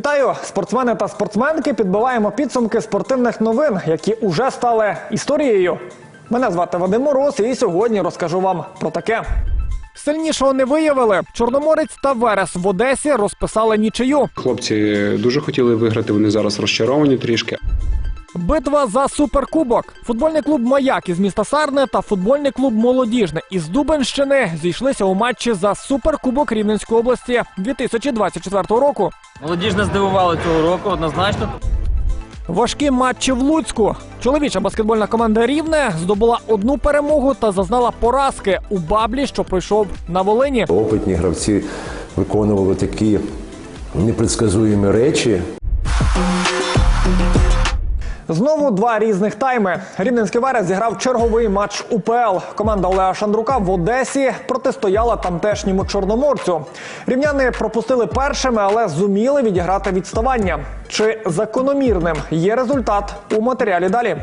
Вітаю, спортсмени та спортсменки. Підбиваємо підсумки спортивних новин, які уже стали історією. Мене звати Вадим Мороз, і сьогодні розкажу вам про таке. Сильнішого не виявили. Чорноморець та Верес в Одесі розписали нічию. Хлопці дуже хотіли виграти, вони зараз розчаровані трішки. Битва за суперкубок. Футбольний клуб Маяк із міста Сарне та футбольний клуб Молодіжне із Дубенщини зійшлися у матчі за суперкубок Рівненської області 2024 року. Молодіж не здивували цього року, однозначно. Важкі матчі в Луцьку. Чоловіча баскетбольна команда Рівне здобула одну перемогу та зазнала поразки у баблі, що пройшов на Волині. Опитні гравці виконували такі непредсказуємі речі. Знову два різних тайми. Рівненський Верес зіграв черговий матч УПЛ. Команда Олега Шандрука в Одесі протистояла тамтешньому чорноморцю. Рівняни пропустили першими, але зуміли відіграти відставання. Чи закономірним є результат у матеріалі далі?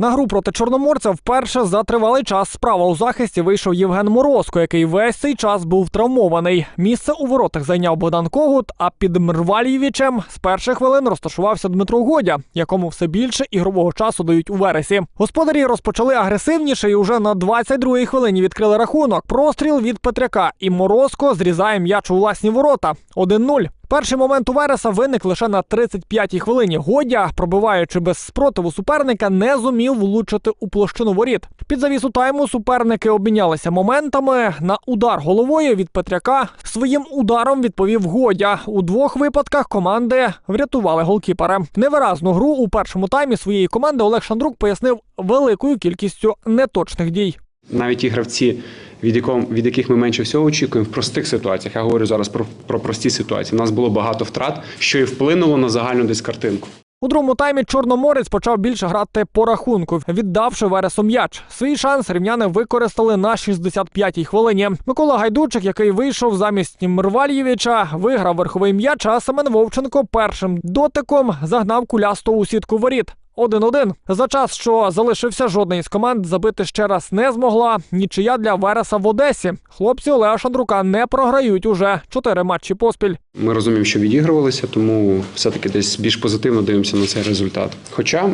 На гру проти чорноморця вперше за тривалий час справа у захисті вийшов Євген Морозко, який весь цей час був травмований. Місце у воротах зайняв Богдан Когут, а під Мрвалєвічем з перших хвилин розташувався Дмитро Годя, якому все більше ігрового часу дають у вересі. Господарі розпочали агресивніше і уже на 22-й хвилині відкрили рахунок. Простріл від Петряка, і Морозко зрізає м'яч у власні ворота. 1-0. Перший момент у Вереса виник лише на 35-й хвилині. Годя, пробиваючи без спротиву суперника, не зумів влучити у площину воріт. Під завісу тайму суперники обмінялися моментами. На удар головою від Петряка своїм ударом відповів Годя. У двох випадках команди врятували голкіпера. Невиразну гру у першому таймі своєї команди Олег Шандрук пояснив великою кількістю неточних дій. Навіть ті гравці, від, яком, від яких ми менше всього очікуємо в простих ситуаціях. Я говорю зараз про, про прості ситуації. У нас було багато втрат, що і вплинуло на загальну десь картинку. У другому таймі Чорноморець почав більше грати по рахунку, віддавши Вересу м'яч. Свій шанс рівняни використали на 65-й хвилині. Микола Гайдучик, який вийшов замість Мрвальєвича, виграв верховий м'яч, а Семен Вовченко першим дотиком загнав кулясто у сітку воріт. 1-1. За час, що залишився, жодна із команд забити ще раз не змогла. Нічия для Вереса в Одесі. Хлопці Олега Шандрука не програють уже чотири матчі поспіль. Ми розуміємо, що відігрувалися, тому все-таки десь більш позитивно дивимося на цей результат. Хоча,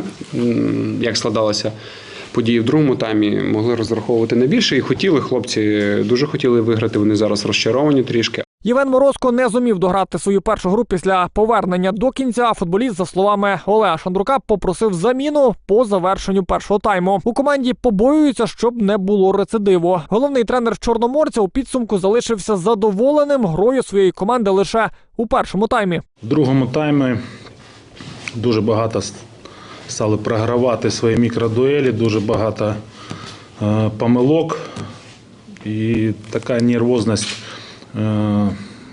як складалося події в другому таймі, могли розраховувати на більше і хотіли хлопці, дуже хотіли виграти. Вони зараз розчаровані трішки. Євген Морозко не зумів дограти свою першу гру після повернення до кінця. Футболіст, за словами Олега Шандрука, попросив заміну по завершенню першого тайму. У команді побоюються, щоб не було рецидиву. Головний тренер Чорноморця у підсумку залишився задоволеним грою своєї команди лише у першому таймі. В другому таймі дуже багато стали програвати свої мікродуелі, дуже багато е, помилок. І така нервозність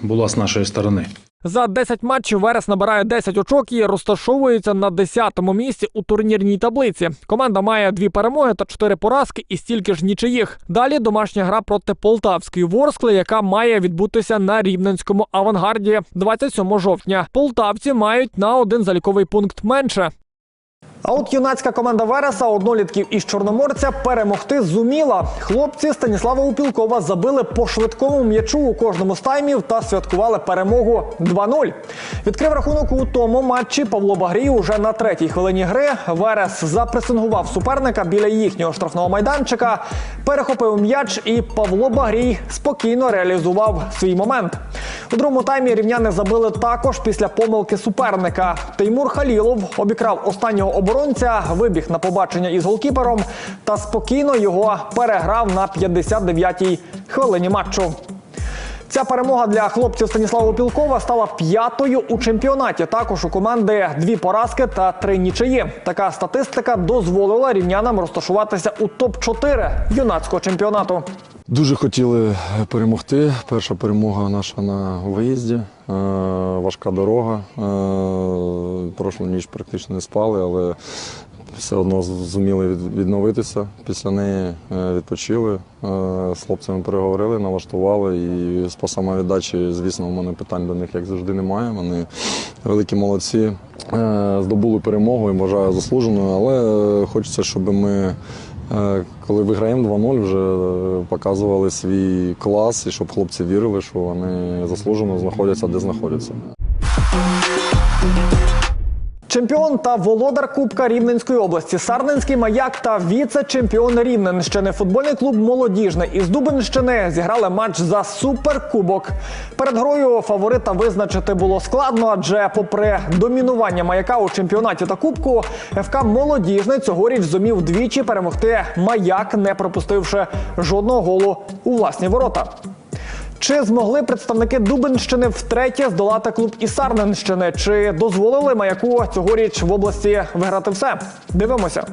була з нашої сторони. За 10 матчів Верес набирає 10 очок і розташовується на 10-му місці у турнірній таблиці. Команда має дві перемоги та чотири поразки і стільки ж нічиїх. Далі домашня гра проти Полтавської Ворскли, яка має відбутися на рівненському авангарді 27 жовтня. Полтавці мають на один заліковий пункт менше. А от юнацька команда Вереса однолітків із Чорноморця перемогти зуміла. Хлопці Станіслава Упілкова забили по швидкому м'ячу у кожному з таймів та святкували перемогу 2-0. Відкрив рахунок у тому матчі Павло Багрій уже на третій хвилині гри. Верес запресингував суперника біля їхнього штрафного майданчика, перехопив м'яч, і Павло Багрій спокійно реалізував свій момент. У другому таймі рівняни забили також після помилки суперника. Теймур Халілов обікрав останнього оборонця, вибіг на побачення із голкіпером та спокійно його переграв на 59-й хвилині матчу. Ця перемога для хлопців Станіслава Пілкова стала п'ятою у чемпіонаті. Також у команди дві поразки та три нічиї. Така статистика дозволила рівнянам розташуватися у топ-4 юнацького чемпіонату. Дуже хотіли перемогти. Перша перемога наша на виїзді. Е, важка дорога. Е, прошлу ніч практично не спали, але все одно зуміли відновитися. Після неї е, відпочили. З хлопцями переговорили, налаштували. І по самовіддачі, звісно, у мене питань до них як завжди немає. Вони великі молодці. Здобули перемогу і вважаю заслуженою, але хочеться, щоб ми. Е, Коли виграємо 2-0, вже е, показували свій клас, і щоб хлопці вірили, що вони заслужено знаходяться, де знаходяться. Чемпіон та володар Кубка Рівненської області, Сарненський маяк та віце-чемпіон Рівненщини. Футбольний клуб Молодіжне із Дубенщини зіграли матч за суперкубок. Перед грою фаворита визначити було складно, адже, попри домінування маяка у чемпіонаті та кубку, ФК Молодіжне цьогоріч зумів двічі перемогти маяк, не пропустивши жодного голу у власні ворота. Чи змогли представники Дубенщини втретє здолати клуб Ісарненщини? Сарненщини? Чи дозволили маяку цьогоріч в області виграти все? Дивимося.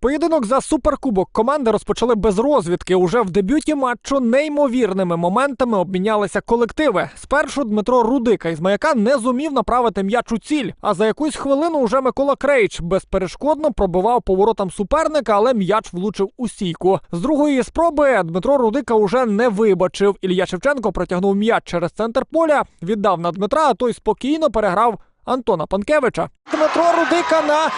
Поєдинок за суперкубок команди розпочали без розвідки. Уже в дебюті матчу неймовірними моментами обмінялися колективи. Спершу Дмитро Рудика із маяка не зумів направити м'яч у ціль. А за якусь хвилину уже Микола Крейч безперешкодно пробивав поворотам суперника, але м'яч влучив у стійку. З другої спроби Дмитро Рудика уже не вибачив. Ілля Шевченко протягнув м'яч через центр поля, віддав на Дмитра, а той спокійно переграв Антона Панкевича. Дмитро Рудика на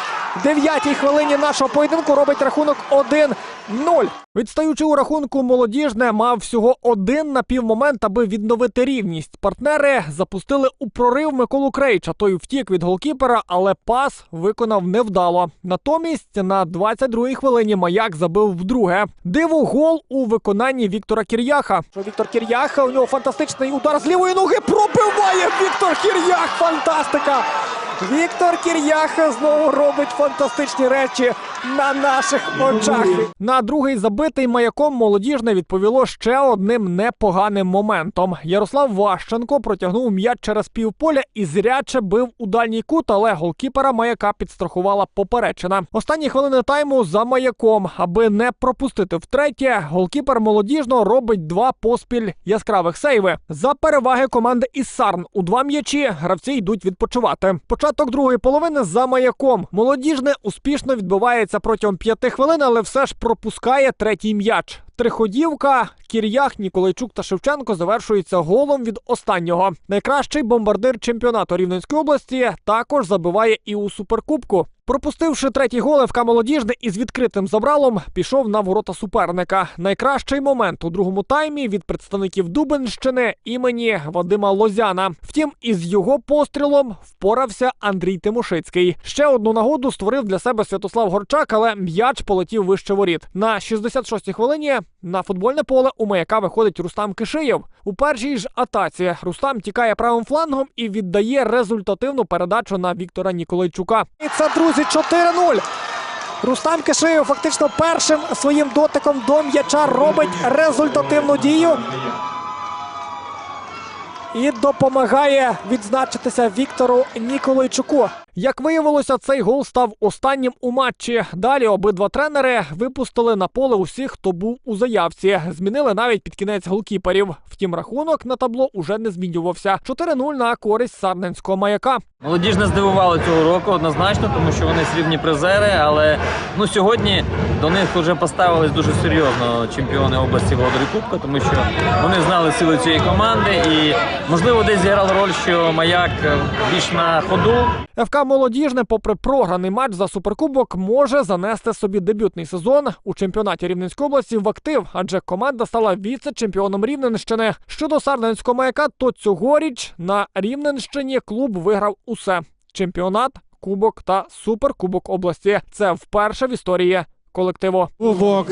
дев'ятій хвилині нашого поєдинку робить рахунок 1-0. Відстаючи у рахунку, молодіжне мав всього один напівмомент, аби відновити рівність. Партнери запустили у прорив Миколу Крейча. Той втік від голкіпера, але пас виконав невдало. Натомість на 22-й хвилині маяк забив вдруге. Диво гол у виконанні Віктора Кір'яха. Віктор Кір'яха у нього фантастичний удар з лівої ноги. Пробиває Віктор Кір'ях. Фантастика! Віктор Кір'яха знову робить фантастичні речі на наших очах. На другий забитий маяком молодіжне відповіло ще одним непоганим моментом. Ярослав Ващенко протягнув м'яч через півполя і зряче бив у дальній кут, але голкіпера маяка підстрахувала поперечина. Останні хвилини тайму за маяком, аби не пропустити втретє, голкіпер молодіжного робить два поспіль яскравих сейви. За переваги команди із Сарн у два м'ячі гравці йдуть відпочивати. Початок другої половини за маяком. Молодіжне успішно відбувається протягом п'яти хвилин, але все ж пропускає третій м'яч. Триходівка, Кір'ях, Ніколайчук та Шевченко завершується голом від останнього. Найкращий бомбардир чемпіонату Рівненської області також забиває і у суперкубку. Пропустивши третій гол, ФК Молодіжне із відкритим забралом пішов на ворота суперника. Найкращий момент у другому таймі від представників Дубенщини імені Вадима Лозяна. Втім, із його пострілом впорався Андрій Тимошицький. Ще одну нагоду створив для себе Святослав Горчак, але м'яч полетів вище воріт. На 66-й хвилині на футбольне поле у маяка виходить Рустам Кишиєв. У першій ж атаці Рустам тікає правим флангом і віддає результативну передачу на Віктора Ніколайчука. І це друзі 4-0. Рустам Кишиєв фактично першим своїм дотиком до м'яча робить результативну дію. І допомагає відзначитися Віктору Ніколайчуку. Як виявилося, цей гол став останнім у матчі. Далі обидва тренери випустили на поле усіх, хто був у заявці. Змінили навіть під кінець голкіперів. Втім, рахунок на табло уже не змінювався. 4-0 на користь сарненського маяка. Молодіжне здивували цього року однозначно, тому що вони срібні призери. Але ну сьогодні до них вже поставились дуже серйозно чемпіони області володарі Кубка, тому що вони знали сили цієї команди і можливо десь зіграла роль, що маяк е, більш на ходу. ФК Молодіжне, попри програний матч за суперкубок, може занести собі дебютний сезон у чемпіонаті Рівненської області в актив, адже команда стала віце-чемпіоном Рівненщини. Щодо Сарненського маяка, то цьогоріч на Рівненщині клуб виграв усе: чемпіонат, кубок та суперкубок області. Це вперше в історії колективу. Кубок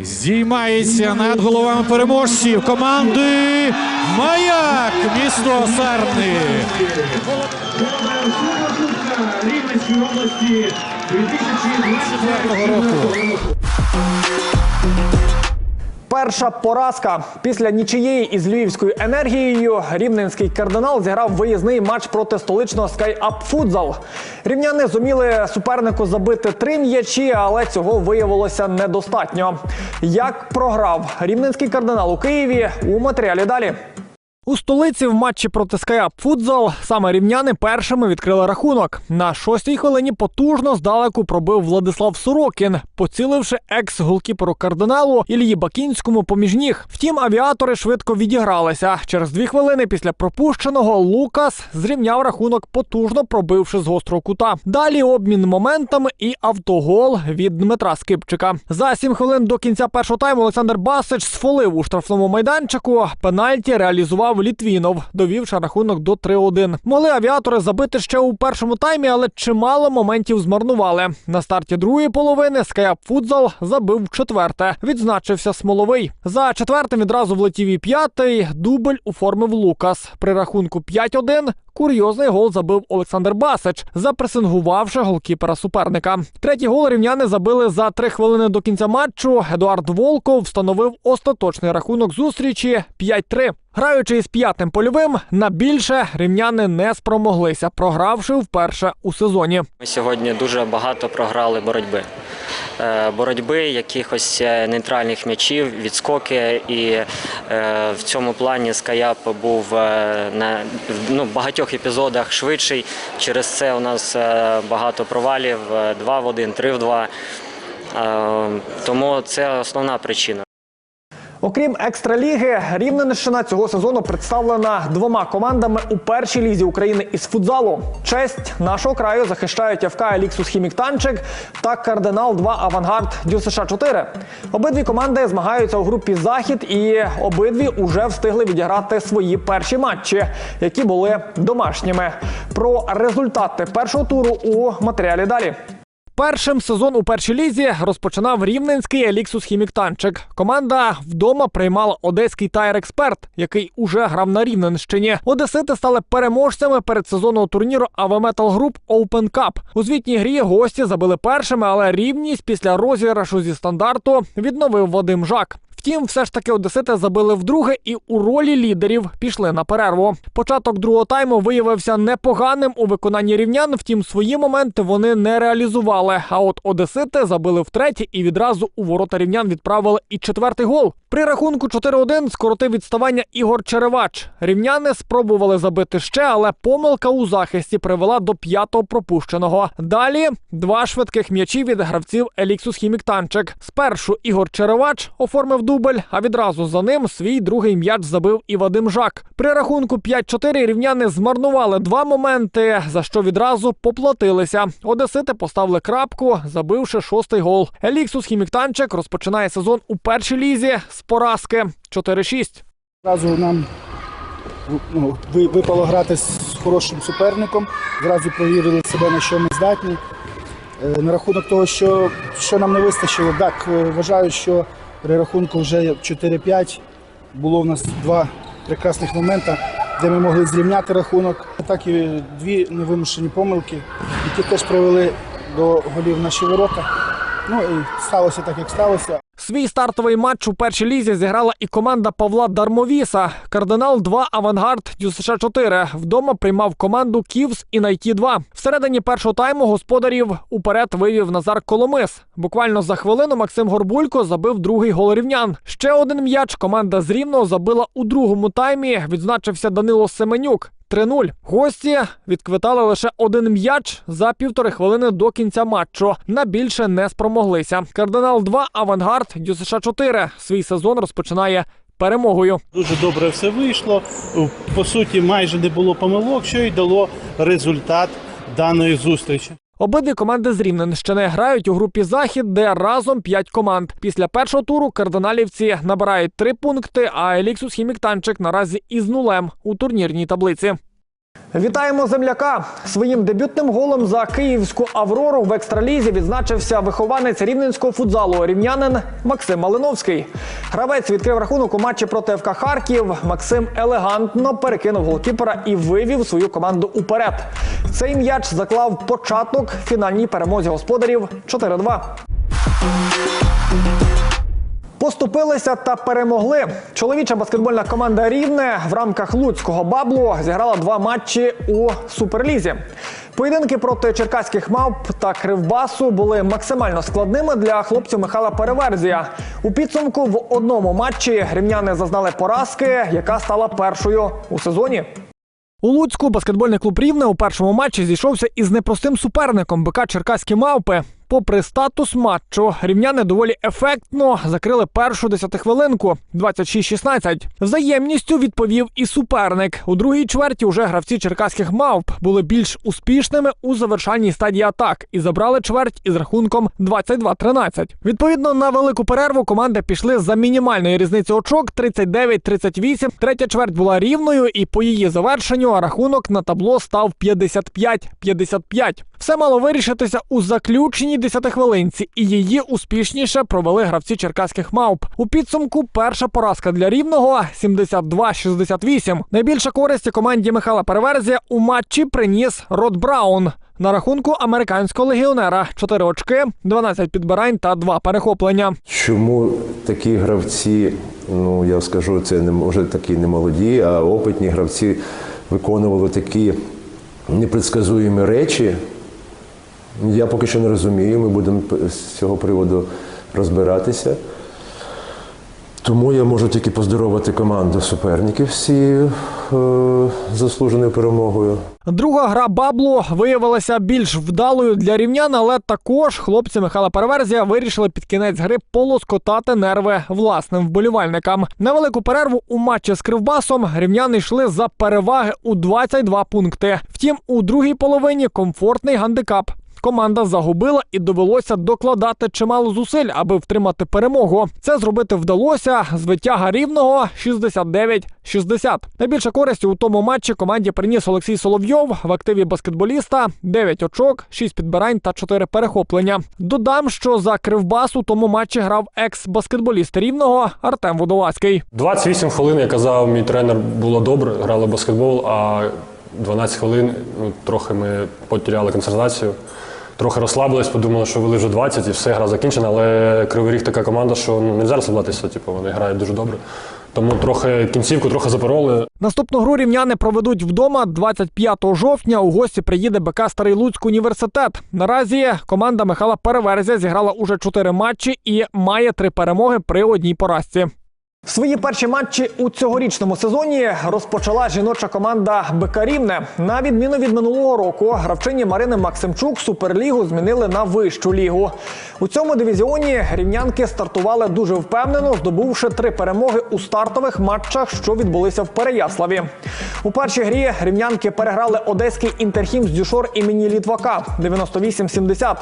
здіймається над головами переможців команди Маяк місто Сарни. Рівненської області 2024 року. Перша поразка після нічиєї із львівською енергією рівненський кардинал зіграв виїзний матч проти столичного SkyUp Futsal. Рівняни зуміли супернику забити три м'ячі, але цього виявилося недостатньо. Як програв рівненський кардинал у Києві у матеріалі далі. У столиці в матчі проти SkyUp Futsal саме рівняни першими відкрили рахунок. На шостій хвилині потужно здалеку пробив Владислав Сорокін, поціливши екс-голкіперу кардиналу Ільї Бакінському поміж ніг. Втім, авіатори швидко відігралися. Через дві хвилини після пропущеного Лукас зрівняв рахунок, потужно пробивши з гострого кута. Далі обмін моментами і автогол від Дмитра Скипчика. За сім хвилин до кінця першого тайму Олександр Басич сфолив у штрафному майданчику. Пенальті реалізував В'ячеслав Літвінов, довівши рахунок до 3-1. Могли авіатори забити ще у першому таймі, але чимало моментів змарнували. На старті другої половини Скаяп Футзал забив четверте. Відзначився Смоловий. За четвертим відразу влетів і п'ятий. Дубль оформив Лукас. При рахунку 5-1 Курйозний гол забив Олександр Басич, запресингувавши голкіпера суперника. Третій гол рівняни забили за три хвилини до кінця матчу. Едуард Волков встановив остаточний рахунок зустрічі 5-3. Граючи із п'ятим польовим, на більше рівняни не спромоглися, програвши вперше у сезоні. Ми сьогодні дуже багато програли боротьби. Е, Боротьби, якихось е, нейтральних м'ячів, відскоки. І е, в цьому плані Скаяп був на ну, багатьох епізодах швидший. Через це у нас багато провалів: Два 2 в 1, 3 в 2. Е, Тому це основна причина. Окрім екстраліги, Рівненщина цього сезону представлена двома командами у першій лізі України із футзалу. Честь нашого краю захищають ФК Еліксус Хімік Танчик та Кардинал 2 Авангард Дю США 4. Обидві команди змагаються у групі Захід і обидві уже встигли відіграти свої перші матчі, які були домашніми. Про результати першого туру у матеріалі далі. Першим сезон у першій лізі розпочинав рівненський Еліксус Хіміктанчик. Команда вдома приймала одеський Тайр Експерт, який уже грав на Рівненщині. Одесити стали переможцями передсезонного турніру AV Metal Group Open Cup. У звітній грі гості забили першими, але рівність після розіграшу зі стандарту відновив Вадим Жак. Втім, все ж таки одесити забили вдруге і у ролі лідерів пішли на перерву. Початок другого тайму виявився непоганим у виконанні рівнян. Втім, свої моменти вони не реалізували. А от одесити забили втретє і відразу у ворота рівнян відправили і четвертий гол. При рахунку 4-1 скоротив відставання Ігор Черевач. Рівняни спробували забити ще, але помилка у захисті привела до п'ятого пропущеного. Далі два швидких м'ячі від гравців Еліксус Хімік Танчик. Спершу Ігор Черевач оформив дубль, а відразу за ним свій другий м'яч забив і Вадим Жак. При рахунку 5-4 рівняни змарнували два моменти, за що відразу поплатилися. Одесити поставили крапку, забивши шостий гол. Еліксус Хімік Танчик розпочинає сезон у першій лізі з поразки 4-6. Зразу нам ну, ви- випало грати з хорошим суперником. Зразу провірили себе, на що ми здатні. Е, На рахунок того, що, що нам не вистачило, так, е, вважаю, що при рахунку вже 4-5 було в нас два прекрасних моменти, де ми могли зрівняти рахунок. Так і дві невимушені помилки, які теж привели до голів наші ворота. Ну і сталося так, як сталося. Свій стартовий матч у першій лізі зіграла і команда Павла Дармовіса. Кардинал 2 Авангард ДЮСШ 4 Вдома приймав команду Ківс і Найті 2 Всередині першого тайму господарів уперед вивів Назар Коломис. Буквально за хвилину Максим Горбулько забив другий гол рівнян. Ще один м'яч команда з Рівного забила у другому таймі. Відзначився Данило Семенюк. 3-0. Гості відквитали лише один м'яч за півтори хвилини до кінця матчу. На більше не спромоглися. Кардинал 2 Авангард ДЮСШ 4 Свій сезон розпочинає перемогою. Дуже добре все вийшло. По суті, майже не було помилок, що й дало результат даної зустрічі. Обидві команди з Рівненщини грають у групі Захід, де разом 5 команд. Після першого туру кардиналівці набирають 3 пункти, а Еліксус Хімік Танчик наразі із нулем у турнірній таблиці. Вітаємо земляка! Своїм дебютним голом за київську Аврору в екстралізі відзначився вихованець рівненського футзалу рівнянин Максим Малиновський. Гравець відкрив рахунок у матчі проти ФК Харків. Максим елегантно перекинув голкіпера і вивів свою команду уперед. Цей м'яч заклав початок фінальній перемозі господарів 4-2. Поступилися та перемогли. Чоловіча баскетбольна команда Рівне в рамках Луцького баблу зіграла два матчі у суперлізі. Поєдинки проти черкаських мавп та кривбасу були максимально складними для хлопців Михайла Переверзія. У підсумку в одному матчі рівняни зазнали поразки, яка стала першою у сезоні. У Луцьку баскетбольний клуб Рівне у першому матчі зійшовся із непростим суперником БК Черкаські мавпи. Попри статус матчу, рівняни доволі ефектно закрили першу десятихвилинку 26-16. Взаємністю відповів і суперник. У другій чверті уже гравці черкаських мавп були більш успішними у завершальній стадії атак і забрали чверть із рахунком 22-13. Відповідно на велику перерву команди пішли за мінімальної різниці очок 39-38. Третя чверть була рівною, і по її завершенню рахунок на табло став 55-55. Все мало вирішитися у заключеній десятихвилинці, і її успішніше провели гравці черкаських мавп. У підсумку перша поразка для рівного 72-68. Найбільша користь команді Михайла Переверзія у матчі приніс Род Браун. На рахунку американського легіонера 4 очки, 12 підбирань та 2 перехоплення. Чому такі гравці, ну я скажу, це не може такі не молоді, а опитні гравці виконували такі непредсказуємі речі? Я поки що не розумію. Ми будемо з цього приводу розбиратися. Тому я можу тільки поздоровити команду суперників цією е, заслуженою перемогою. Друга гра Бабло виявилася більш вдалою для рівнян, але також хлопці Михайла Переверзія вирішили під кінець гри полоскотати нерви власним вболівальникам. На велику перерву у матчі з Кривбасом рівняни йшли за переваги у 22 пункти. Втім, у другій половині комфортний гандикап. Команда загубила і довелося докладати чимало зусиль, аби втримати перемогу. Це зробити вдалося з витяга рівного 69-60. Найбільше користі у тому матчі команді приніс Олексій Соловйов в активі баскетболіста 9 очок, 6 підбирань та 4 перехоплення. Додам, що за кривбас у тому матчі грав екс-баскетболіст рівного Артем Водолазький. 28 хвилин, як казав мій тренер, було добре, грали баскетбол, а 12 хвилин ну, трохи ми потеряли концентрацію. Трохи розслабились, подумали, що вели вже 20 і все, гра закінчена. Але Кривий Ріг така команда, що не можна розслаблятися, типу, вони грають дуже добре. Тому трохи кінцівку трохи запороли. Наступну гру рівняни проведуть вдома 25 жовтня. У гості приїде БК Старий Луцьк університет. Наразі команда Михайла Переверзя зіграла уже 4 матчі і має 3 перемоги при одній поразці. Свої перші матчі у цьогорічному сезоні розпочала жіноча команда БК Рівне. На відміну від минулого року, гравчині Марини Максимчук суперлігу змінили на вищу лігу. У цьому дивізіоні рівнянки стартували дуже впевнено, здобувши три перемоги у стартових матчах, що відбулися в Переяславі. У першій грі рівнянки переграли одеський інтерхім з Дюшор імені Літвака 98-70.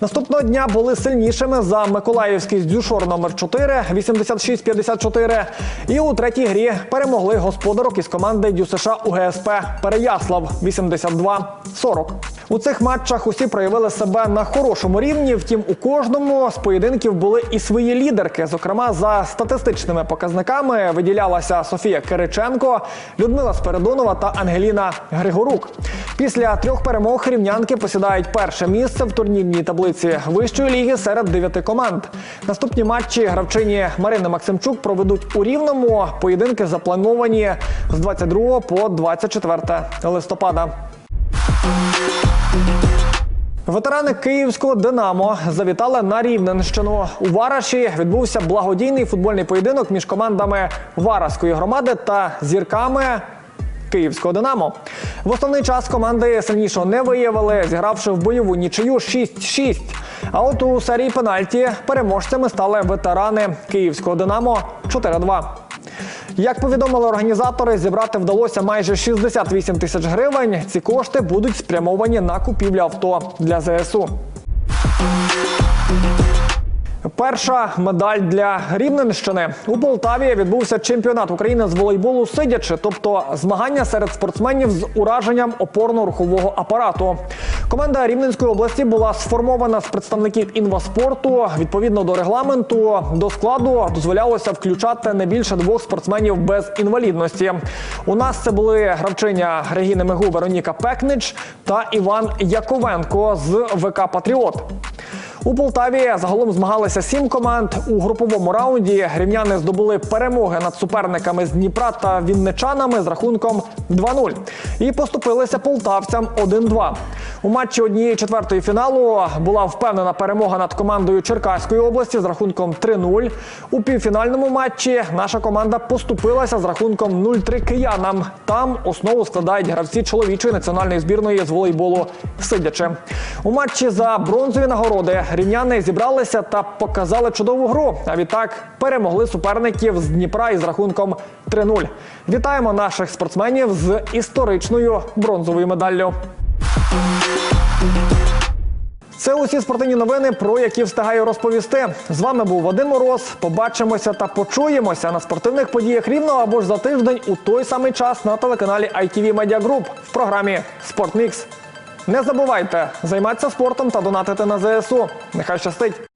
Наступного дня були сильнішими за Миколаївський з Дюшор номер 4 86-54. І у третій грі перемогли господарок із команди ДЮСШ УГСП Переяслав 82-40. У цих матчах усі проявили себе на хорошому рівні. Втім, у кожному з поєдинків були і свої лідерки. Зокрема, за статистичними показниками виділялася Софія Кириченко, Людмила Спиридонова та Ангеліна Григорук. Після трьох перемог рівнянки посідають перше місце в турнірній таблиці вищої ліги серед дев'яти команд. Наступні матчі гравчині Марини Максимчук проведуть у рівному. Поєдинки заплановані з 22 по 24 листопада. Ветерани київського Динамо завітали на Рівненщину. У Вараші відбувся благодійний футбольний поєдинок між командами Вараської громади та зірками. Київського Динамо в основний час команди сильнішого не виявили, зігравши в бойову нічию 6-6. А от у серії пенальті переможцями стали ветерани Київського Динамо 4-2. Як повідомили організатори, зібрати вдалося майже 68 тисяч гривень. Ці кошти будуть спрямовані на купівлю авто для ЗСУ. Перша медаль для Рівненщини у Полтаві відбувся чемпіонат України з волейболу сидячи, тобто змагання серед спортсменів з ураженням опорно-рухового апарату. Команда Рівненської області була сформована з представників інваспорту. Відповідно до регламенту до складу дозволялося включати не більше двох спортсменів без інвалідності. У нас це були гравчиня Регіни Мегу Вероніка Пекнич та Іван Яковенко з ВК Патріот. У Полтаві загалом змагалися сім команд. У груповому раунді рівняни здобули перемоги над суперниками з Дніпра та вінничанами з рахунком 2-0. І поступилися полтавцям 1-2. У матчі однієї четвертої фіналу була впевнена перемога над командою Черкаської області з рахунком 3-0. У півфінальному матчі наша команда поступилася з рахунком 0-3 киянам. Там основу складають гравці чоловічої національної збірної з волейболу сидячи. У матчі за бронзові нагороди рівняни зібралися та показали чудову гру. А відтак перемогли суперників з Дніпра із рахунком 3-0. Вітаємо наших спортсменів з історичною бронзовою медаллю. Це усі спортивні новини, про які встигаю розповісти. З вами був Вадим Мороз. Побачимося та почуємося на спортивних подіях рівно або ж за тиждень у той самий час на телеканалі ITV Media Group в програмі «Спортмікс». Не забувайте займатися спортом та донатити на ЗСУ. Нехай щастить!